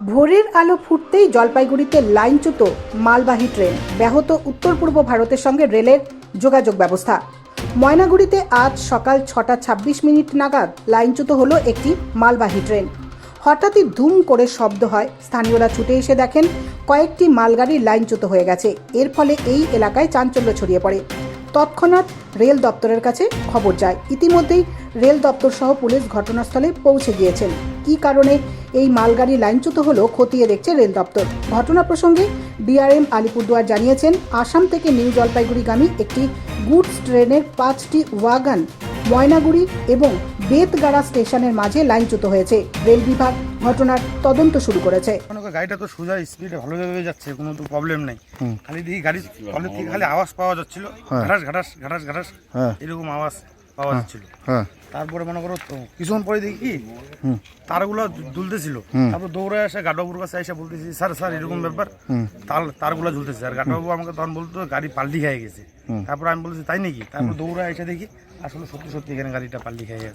ভোরের আলো ফুটতেই জলপাইগুড়িতে লাইনচ্যুত মালবাহী ট্রেন। ব্যাহত উত্তর পূর্ব ভারতের সঙ্গে রেলের যোগাযোগ ব্যবস্থা। ময়নাগুড়িতে আজ সকাল ছটা ছাব্বিশ মিনিট নাগাদ লাইনচ্যুত হলো একটি মালবাহী ট্রেন। হঠাৎই ধুম করে শব্দ হয়। স্থানীয়রা ছুটে এসে দেখেন, কয়েকটি মালগাড়ি লাইনচ্যুত হয়ে গেছে। এর ফলে এই এলাকায় চাঞ্চল্য ছড়িয়ে পড়ে। তৎক্ষণাৎ রেল দপ্তরের কাছে খবর যায়। ইতিমধ্যেই রেল দপ্তর সহ পুলিশ ঘটনাস্থলে পৌঁছে গিয়েছেন। কি কারণে এই মালগাড়ি লাইনচ্যুত হলো খতিয়ে দেখছে রেল দপ্তর। ঘটনা প্রসঙ্গে ডিআরএম আলিপুরদুয়ার জানিয়েছেন, আসাম থেকে নিউ জলপাইগুড়িগামী একটি গুডস ট্রেনের পাঁচটি ওয়াগান, ময়নাগুড়ি এবং বেতগাড়া স্টেশনের মাঝে লাইনচ্যুত হয়েছে। রেল বিভাগ ঘটনার তদন্ত শুরু করেছে। গাড়িটা তো সোজা স্পিডে ভালোভাবে যাচ্ছে কোনো তো প্রবলেম নেই। খালি দেখি গাড়ি তলের থেকে খালি আওয়াজ পাওয়া যাচ্ছিল। ঘাটাস ঘাটাস ঘাটাস ঘাটাস হ্যাঁ। এরকম আওয়াজ পাওয়া যাচ্ছিল। হ্যাঁ। তারপরে মনে করো তো কিছুক্ষণ পরে দেখি তারগুলো দুলতেছিল। তারপর দৌড়ে এসে গাডবাবুর কাছে এসে বলতেছি স্যার স্যার এরকম ব্যাপার। তার তারগুলো ঝুলতেছে আর গাডবাবু আমাকে তখন বলতো গাড়ি পাল্টি খেয়ে গেছে। তারপর আমি বলছি তাই নাকি? তারপর দৌড়ে এসে দেখি আসলে সত্যি সত্যি এখানে গাড়িটা পাল্টি খেয়ে গেছে।